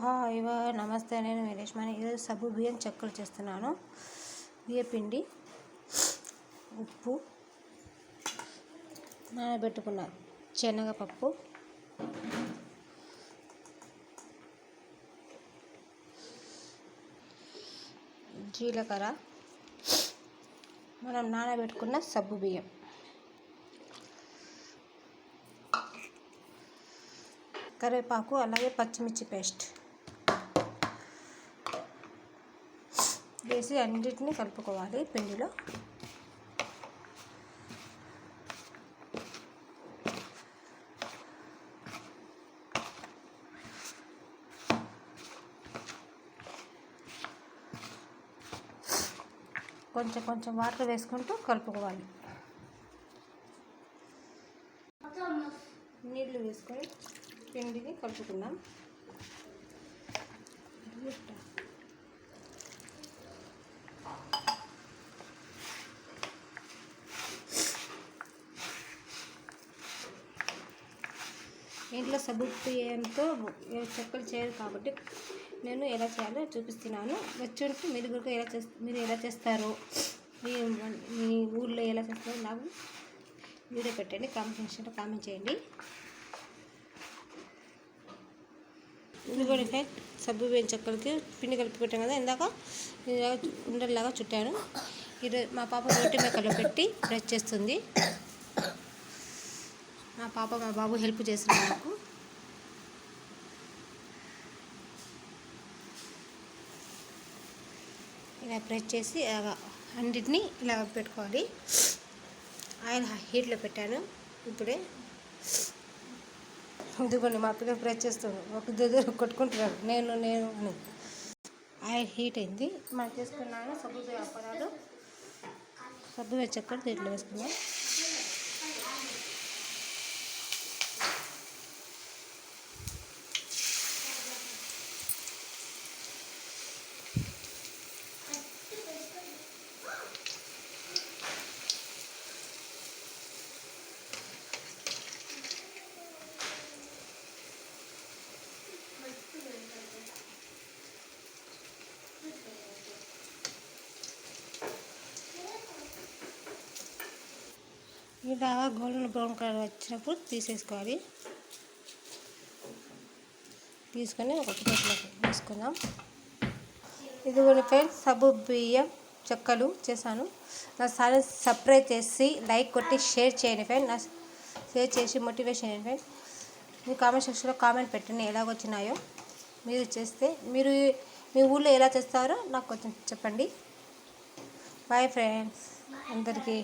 Hi నమస్తే నేను వీరేష్మణి ఈరోజు సబ్బు బియ్యం చెక్కలు చేస్తున్నాను. బియ్యపిండి ఉప్పు నానబెట్టుకున్న శనగపప్పు జీలకర్ర. మనం నానబెట్టుకున్న సబ్బు బియ్యం. కరివేపాకు అలాగే పచ్చిమిర్చి పేస్ట్. వేసి అన్నిటిని కలుపుకోవాలి పిండిలో. కొంచెం కొంచెం వాటర్ వేసుకుంటూ కలుపుకోవాలి. నీళ్ళు వేసుకొని పిండిని కలుపుకుందాం. ఇంట్లో సబ్బు బియ్యంతో చెక్కలు చేయరు కాబట్టి నేను ఎలా చేయాలో చూపిస్తున్నాను. వచ్చి మీరు కూడా ఎలా చేస్తారు మీరు ఎలా చేస్తారు మీ మీ ఊళ్ళో ఎలా చేస్తారో నాకు వీడియో పెట్టండి కామెంట్ సెక్షన్లో కామెంట్ చేయండి. ఇదిగోండి ఫ్రెండ్ సబ్బు బియ్యం చెక్కలకి పిండి కలిపి పెట్టాం కదా ఇందాక ఉండలాగా చుట్టాను. ఈరోజు మా పాప రొట్టె మేకలో పెట్టి బ్రష్ చేస్తుంది. మా పాప మా బాబు హెల్ప్ చేసిన నాకు. ఇలా ప్రెస్ చేసి అన్నిటినీ ఇలా పెట్టుకోవాలి. ఆయిల్ హీట్లో పెట్టాను ఇప్పుడే. ఇదిగోండి మా పిల్లలు ప్రెస్ చేస్తాను ఒక దగ్గర కొట్టుకుంటున్నారు. నేను నేను అని. ఆయిల్ హీట్ అయింది. మనం చేసుకున్నాను సబ్బు అప్పడాలు సబ్బు చక్కెర దీంట్లో వేసుకున్నాం. బాగా గోల్డెన్ బ్రౌన్ కలర్ వచ్చినప్పుడు తీసేసుకోవాలి. తీసుకొని ఒక ప్లేట్లోకి వేసుకుందాం ఇదిగోండి ఫ్రెండ్స్ సబ్బు బియ్యం చెక్కలు చేశాను. నా ఛానల్ సబ్స్క్రైబ్ చేసి లైక్ కొట్టి షేర్ చేయండి ఫ్రెండ్ నా షేర్ చేసి మోటివేషన్ చేయండి ఫ్రెండ్ మీ కామెంట్ సెక్షన్లో కామెంట్ పెట్టండి ఎలాగొచ్చినాయో మీరు చేస్తే మీరు మీ ఊళ్ళో ఎలా చేస్తారో నాకు కొంచెం చెప్పండి. Bye friends. అందరికీ